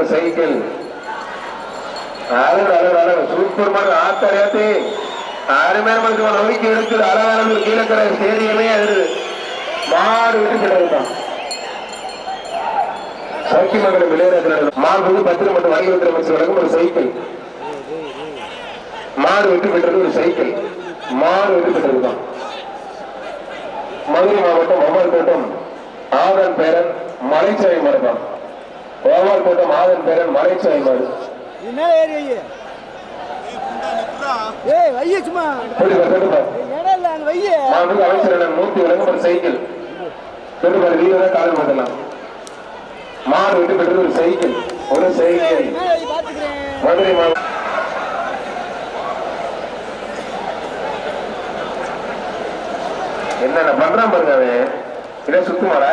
ஒரு சைக்கிள். அழகு அழகு அழகு. சூப்பர் மாதிரி ஆத்தரையாத்தி அருமையான மனுக்கு நோய்க்கு எடுக்குது. அழகான கீழக்கிற ஸ்டேடியமே அது மாடு விட்டு கிடக்குதான் சக்தி மகன் விளையாடுறது மாடு பத்திரம் மட்டும் வாங்கி வைக்கிற அமைச்சர் வழங்கும் ஒரு சைக்கிள். மாடு வெற்றி பெற்றது ஒரு சைக்கிள். மாடு வெற்றி பெற்றதுதான் மதுரை மாவட்டம் ஒவ்வொரு கோட்டம். ஆதன் பேரன் மலைச்சாய் மரபம் ஒவ்வொரு கோட்டம் ஆதன் பேரன் மேலே ஒரு சைக்கிள் மாடு வெற்றி பெற்றது ஒரு சைக்கிள் ஒரு சைக்கிள் மதுரை மாவட்டம் என்னென்ன பண்றான் பாருங்க அவன்? இதை சுத்துமாடா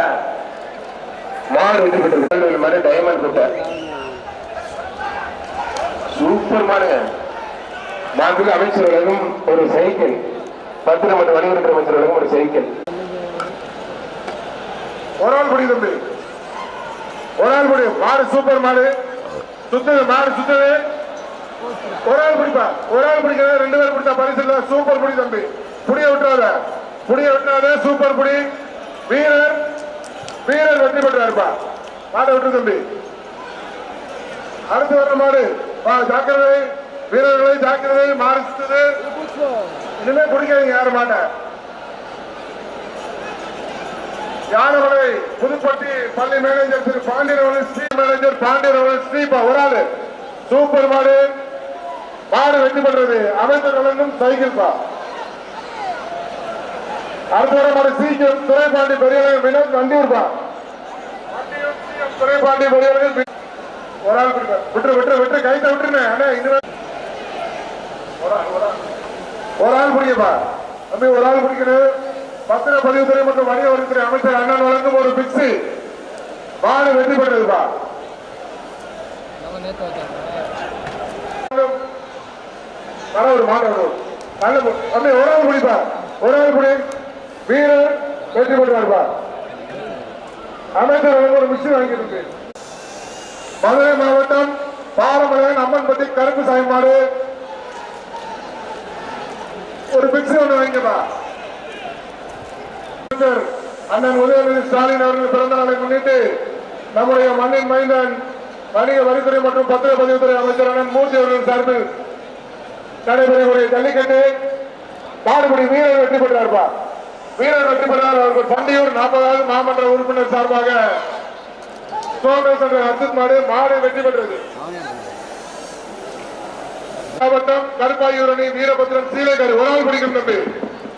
மாடு வெற்றி மாதிரி டைமண்ட் குட்டை சூப்பர் மாடுங்க. மாண்புமிகு அமைச்சர் ஒரு சைக்கிள். பத்திர மற்றும் வணிகத்துறை அமைச்சர் ஒரு சைக்கிள். ஒரு ஆள் குடி தம்பி. ஒரு ஆள் குடி மாடு சூப்பர் மாடு. சுத்தது மாடு சுத்தது. ஒரு ஆள் பிடிப்பா. ஒரு ஆள் பிடிக்கிறது ரெண்டு பேர் பிடிச்சா பரிசு இல்ல. சூப்பர் புடி தம்பி. புடிய விட்டுறாத. புடிய விட்டுறாத சூப்பர் புடி. வீரர் வீரர் வெற்றி பெற்றாருப்பா. மாட்டை விட்டு தம்பி. அடுத்து வர்ற மாடு ஜாக்கிரதை. வீரர்களை ஜாக்கிரதை மாறிச்சது இனிமே குடிக்காதீங்க யாரும் மாட்ட. யானமலை புதுப்பட்டி பள்ளி மேனேஜர் திரு பாண்டியரவன் ஸ்ரீ மேனேஜர் பாண்டியரவன் ஸ்ரீபா ஒரு ஆளு. சூப்பர் மாடு. மாடு வெற்றி பண்றது அமைச்சர் வழங்கும் சைக்கிள் பா அடுத்த சீக்கிரம் துறைபாண்டி பெரியவர்கள் வினோத் வண்டியூர்பா துறைபாண்டி பெரியவர்கள் ஒரு ஆள் விட்டு விட்டு விட்டு கைத்த விட்டுருங்க அண்ணா இனிமே ஒரு ஆள், ஒரு ஆள். ஒரு ஆள் பிடிக்கப்பா தம்பி ஒரு ஆள் பிடிக்கணும் பத்திரப்பதிவுத்துறை மற்றும் வணிக வரித்துறை அமைச்சர் அண்ணன் வழங்கும் ஒரு பிக்ஸி மாடு வெற்றி பெற்றதுப்பா. ஒரு மாடு நல்ல தம்பி ஒரு ஆள் பிடிப்பா. ஒரு ஆள் பிடி. வீரர் வெற்றி பெற்றார் அமைச்சர் ஒரு மிஷின் வாங்கியிருக்கு. மதுரை மாவட்டம் பாரமலையன் அம்மன்பட்டி கருப்பு சாயமாடு ஒரு பிக்ஸி ஒன்று வாங்கிப்பா அண்ணன் உதயநிதி ஸ்டாலின் அவர்கள் பிறந்த நாளை முன்னிட்டு நம்முடைய மண்ணின் மைந்தன் வணிக வரித்துறை மற்றும் பத்திரப்பதிவுத்துறை அமைச்சர் அண்ணன் மூர்த்தி அவர்கள் சார்பில் நடைபெறக்கூடிய ஜல்லிக்கட்டு பாடுபடி வீரர் வெற்றி பெற்றார்ப்பா வீரர் வெற்றி பெற்றார் அவர்கள் பண்டியூர் நாற்பதாவது மாமன்ற உறுப்பினர் சார்பாக சோமேஷ் என்ற அர்ஜுத் மாடு மாடு வெற்றி பெற்றது. மாவட்டம் கருப்பாயூர் அணி வீரபத்ரன் சீலைக்காரி. ஒரு ஆள் பிடிக்கும் தம்பி.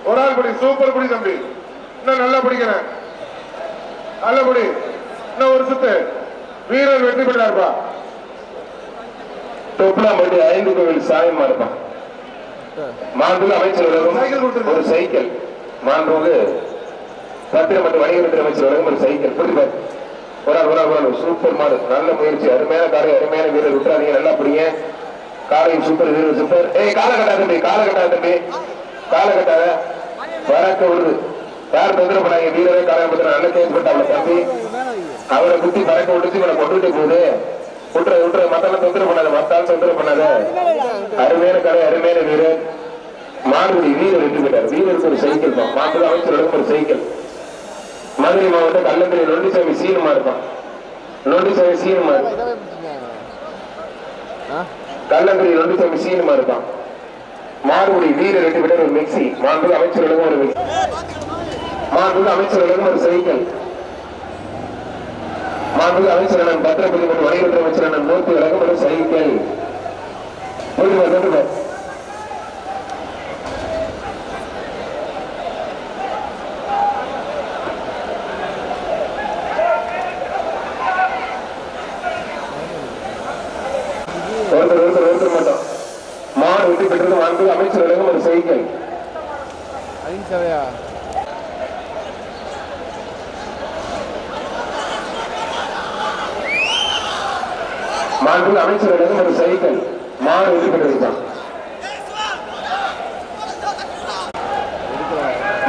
ஒரு ஆள் பிடி. சூப்பர் பிடி தம்பி. இன்னும் நல்லா பிடிக்கிறேன் நல்ல பிடி. இன்னும் ஒரு சுத்து. வீரர் வெற்றி பெற்றார்ப்பா. தொப்புலாம்பட்டி ஐந்து கோவில் சாயமா இருப்பான் மாண்புமிகு அமைச்சர். ஒரு சைக்கிள். மாண்புமிகு பத்திரம் மற்றும் வணிகத்துறை அமைச்சர் வழங்கும் ஒரு சைக்கிள் புதுப்பேர் ஒரு ஆள் ஒரு ஆள் ஒரு சூப்பர் மாடு நல்ல முயற்சி. அருமையான காரை அருமையான வீரர். விட்டுறாதீங்க. நல்லா பிடிங்க. காலையும் சூப்பர் வீரர் சூப்பர் ஏய் காலகட்டா தம்பி காலகட்டா தம்பி. காலகட்டாத வரக்க விடுது. யார் தொந்தரவு பண்ணாங்க வீரரே காலை நல்ல கேஸ் பண்ணாங்க தம்பி. அவரை குத்தி பறக்க விட்டுச்சு இவனை கொண்டுட்டு போகுது. விட்டுற விட்டுற. மத்தாலும் தொந்தரவு பண்ணாத. மத்தாலும் தொந்தரவு பண்ணாத. அருமையான கடை அருமையான வீரர். மாடுபடி வீரர் வெற்றி வீரருக்கு ஒரு சைக்கிள் தான். மாட்டு அமைச்சர்களுக்கு ஒரு சைக்கிள். மதுரை மாவட்டம் கல்லந்திரி நொண்டிசாமி சீனமா இருப்பான். நொண்டிசாமி சீனுமா கல்லந்திரி நொண்டிசாமி சீனமா இருப்பான். மாறுபடி வீரர் வெற்றி பெற்ற ஒரு மிக்சி மாண்பு அமைச்சர்களுக்கும் ஒரு மிக்சி மாண்பு அமைச்சர்களுக்கும் ஒரு சைக்கிள். மாண்பு அமைச்சர் அண்ணன் பத்திரப்பதி மற்றும் வணிகத்துறை அமைச்சர் அண்ணன் மூர்த்தி வழங்கும் ஒரு சைக்கிள். போயிட்டு வா, போயிட்டு வா. ஒருத்தர் ஒருத்தர் ஒருத்தர் மட்டும் மாடு வெற்றி பெற்றது மாண்பு அமைச்சர் வழங்கும் ஒரு சைக்கிள் ஐந்து மாண்பு அமைச்சர் வழங்கும் ஒரு சைக்கிள் மாறு வெற்றி பெற்றிருக்கான்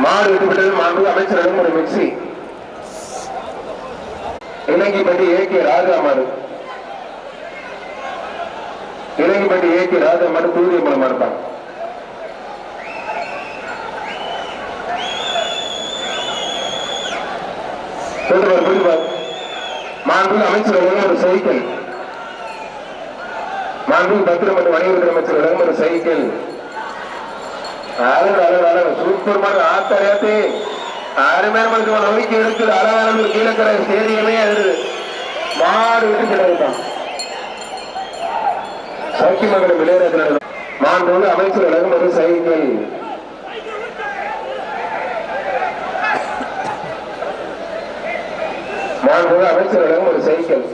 மாடு வெற்றி மாண்பு அமைச்சர் வழங்கும் ஒரு மிக்சி. இலங்கைப்பட்டி ஏ கே ராஜா மாடு ஏ கே ராஜா மட்டும் தூரிய மூலமா இருப்பான் சொல்லுவார் மாண்பு அமைச்சர் ஒரு சைக்கிள் மாண்பு பத்திரம் மற்றும் வணிகத்துறை அமைச்சர் வழங்கும் ஒரு சைக்கிள் அழகு அழகு அழகு சூப்பர் மாதிரி ஆத்தரையாத்தி அருமையான நம்பிக்கை இருக்குது அழகான கீழக்கரை ஸ்டேடியமே அது. மாடு விட்டு கிடக்குதான். சக்கிமங்கலம் இளையராஜன் மாண்பு அமைச்சர் வழங்கும் ஒரு சைக்கிள் மாண்போடு அமைச்சர் ஒரு சைக்கிள்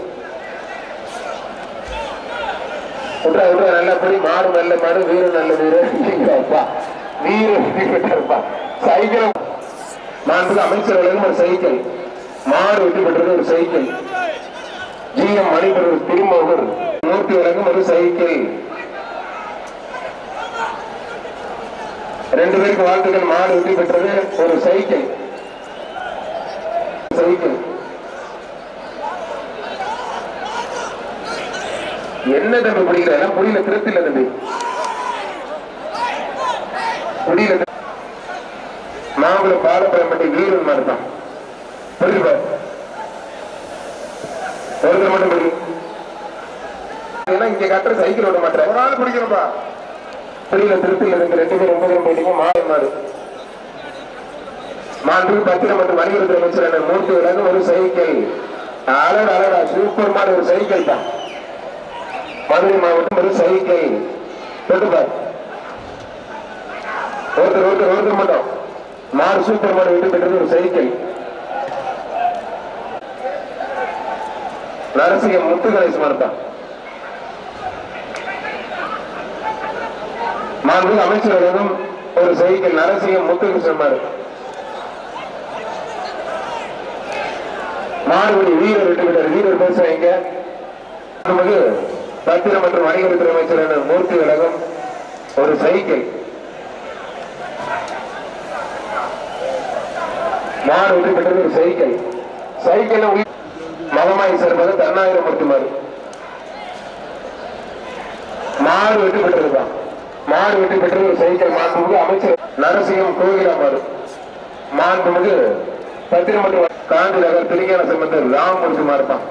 விட்றா விட்றா நல்லபடி மாடு நல்ல மாடு வீரன் நல்ல வீரன். அப்பா. வீரன் விட்டாருப்பா சைக்கிள் நான் அமைச்சர் வழங்கும் ஒரு சைக்கிள். மாடு வெட்டி பெற்றது ஒரு cycle. G M Manipuram Thirumohur நூற்றி வழங்கும் ஒரு சைக்கிள். ரெண்டு பேருக்கு வாழ்த்துக்கள். மாடு வெற்றி பெற்றது ஒரு சைக்கிள். சைக்கிள். என்ன தம்பி பிடிக்கிற புரியல திருத்தில இல்ல தம்பி. புரியல மாம்பழம் பாலப்பழம்பட்டி வீரன் மாதிரி தான் புரியுது ஒருத்தர் மட்டும் பிடிக்கும் ஏன்னா இங்க கட்டுற சைக்கிள் விட மாட்டேன். ஒரு ஆள் பிடிக்கிறப்பா புரியல திருப்தி இருந்து ரெண்டு பேரும் ஒன்பது போயிட்டீங்க. மாறி மாடு. மாண்பு பத்திரம் மற்றும் வணிகத்துறை அமைச்சர் மூர்த்தி விலங்கு ஒரு சைக்கிள். அழகு அழகா சூப்பர் மாடு ஒரு சைக்கிள் தான். மதுரை மாவட்டம் ஒரு சைக்கிள். தொட்டுப்பார் ஒருத்தர் ஒருத்தர் ஒருத்தர் மட்டும். மாடு சூப்பர் மாடு விட்டு பெற்றது ஒரு சைக்கிள். நரசிங்கம் முத்து கணேசன் மறுத்தான் மாண்பு அமைச்சர்களும் ஒரு சைக்கிள் நரசிங்கம் முத்துகிருஷ்ணன் மாடு மாடுபடி வீரர் விட்டு விட்டார் வீரர் பேசுறீங்க நமக்கு சத்திர மற்றும் வணிகத்துறை அமைச்சரான மூர்த்தி கழகம் ஒரு சைக்கிள் மாடு விட்டு பெற்றது ஒரு சைக்கிள் சைக்கிள் மகமாய் சேர்ப்பது தன்னாயிரம் மூர்த்திமாறு மாடு வெற்றி பெற்றதுதான். மாடு வெற்றி பெற்றது ஒரு சைக்கிள் மாண்புமிகு அமைச்சர் நரசிங்கம் கோகிலா மாறு மாண்புமிகு பத்திரம் மற்றும் காந்தி நகர் திருஞான சம்பந்தர் ராமமூர்த்தி மாறுப்பான்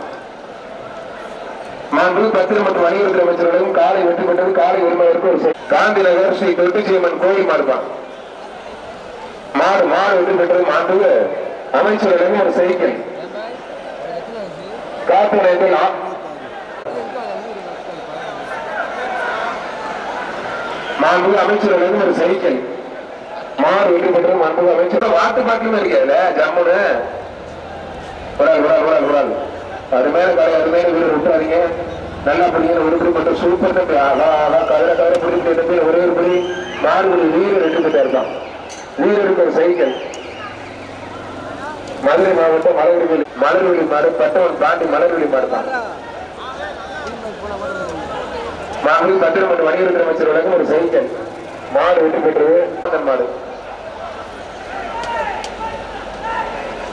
மாண்பு பத்திரம் மற்றும் வணிகத்துறை அமைச்சர்களும் காலை வெற்றி பெற்றது காலை உரிமையிற்கு ஒரு காந்தி நகர் ஸ்ரீ தொட்டிச்சியம்மன் கோயில் மாறுப்பான் மாடு மாடு வெற்றி பெற்றது மாண்பு அமைச்சர்களிடம் ஒரு சைக்கிள் காப்பு நிலையத்தில் மாண்பு அமைச்சர்களிடம் ஒரு சைக்கிள் மாடு வெற்றி பெற்றது மாண்பு அமைச்சர். வாட்டு பாக்கியமே இருக்கல ஜம்முன்னு விடாது விடாது விடாது விடாது. அருமையான காலை அருமையான வீடு விட்டுறாதீங்க நல்லா பிடிக்கிற ஒரு மட்டும் சூப்பர் தம்பி ஆகா அழகா கதிர கதிர பிடிக்கிற தம்பி ஒரே ஒரு படி. மாறுபடி வீரர் எடுத்துக்கிட்டே இருக்கான் வீரருக்கு இருக்கிற சைக்கிள். மதுரை மாவட்டம் மலர்வெளி மலர்வெளி மாடு பட்டவன் தாண்டி மலர்வெளி மாடு தான் மாடு பத்திரம் வணிகர் அமைச்சர் வழங்கும் ஒரு சைக்கிள். மாடு வெற்றி பெற்றது மாடு.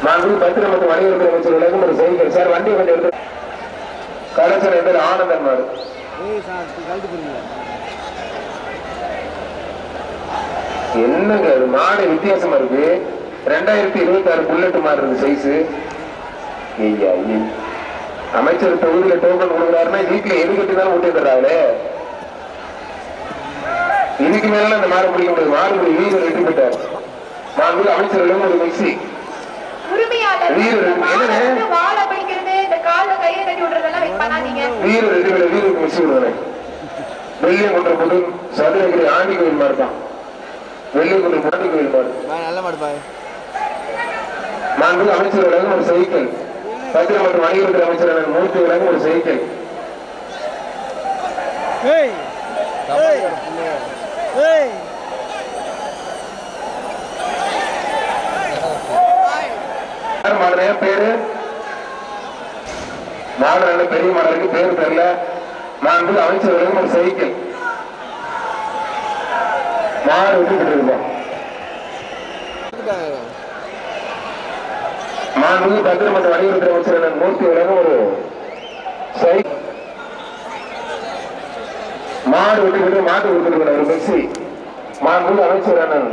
மாண்பு பத்திரம் மற்றும் வணிகர்கள் அமைச்சர் வழங்கும் ஒரு செய்தி சார் வண்டி கொஞ்சம் எடுத்து கடைசர் என்று ஆனந்தன் மாடு. என்னங்க அது? மாடு வித்தியாசமா இருக்கு. ரெண்டாயிரத்தி இருபத்தி ஆறு புல்லட் மாடு இருக்கு சைஸ் ஐயா அமைச்சர் தொகுதியில டோக்கன் கொடுக்குறாருன்னா வீட்டுல எது கட்டினாலும் தான் இதுக்கு மேல அந்த மாடு பிடிக்க முடியாது. மாடு வீடு வீரர் வெட்டி போயிட்டார் மாண்பு அமைச்சர்களும் ஒரு மிக்சி உரிமையாளர் வீரர் மாடை என்னண்ணே? வந்து வாழை பிடிக்கிறது இந்த கால்ல கையை கட்டி விடுறதெல்லாம் வெயிட் பண்ணாதீங்க வீரர் ரெண்டு பேரும் வீரருக்கு மிக்சி விடுவானே வெள்ளியங்குன்ற புது சதுரகிரி ஆண்டி கோயில் மாடு தான் வெள்ளியங்குன்ற ஆண்டி கோயில் மாடு நல்ல மாடு பாய். மாண்பு அமைச்சர் வழங்கும் ஒரு சைக்கிள் மற்றும் வணிகத்துறை அமைச்சரான மூர்த்தி வழங்கும் ஒரு சைக்கிள் ஏய் ஏய் ஏய் யார் மாடுற பேரு? மாடு நல்ல பெரிய மாடு இருக்கு. பேரு தெரியல. மாண்பு அமைச்சர் வழங்கும் ஒரு சைக்கிள். மாடு விட்டு இருக்கோம் மாண்பு பத்திரம் மற்றும் வணிகத்துறை அமைச்சர் மூர்த்தி வழங்கும் ஒரு சைக்கிள். மாடு விட்டுக்கிட்டு விட்டு மாட்டு கொடுத்துருக்கணும் ஒரு மிக்சி மாண்பு அமைச்சர் அண்ணன்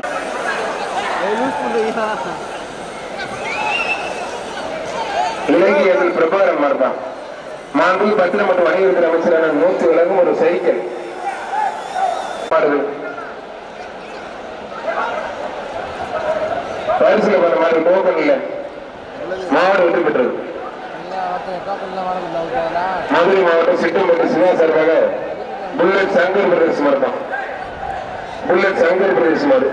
ஏய் இலங்கையர்கள் பிரபாகரன் மாறுதான் மாண்பு பத்திரம் மற்றும் வணிகத்துறை அமைச்சர் அமைச்சரான நூற்றி விலகும் ஒரு சைக்கிள் வரிசையில் போற மாதிரி டோக்கன் இல்லை. மாடு வெற்றி பெற்றது. மதுரை மாவட்டம் சிட்டம்பட்டி சிவா சார்பாக புல்லட் சங்கர் பிரதேசம் தான். புல்லட் சங்கர் பிரதேசம் மாடு.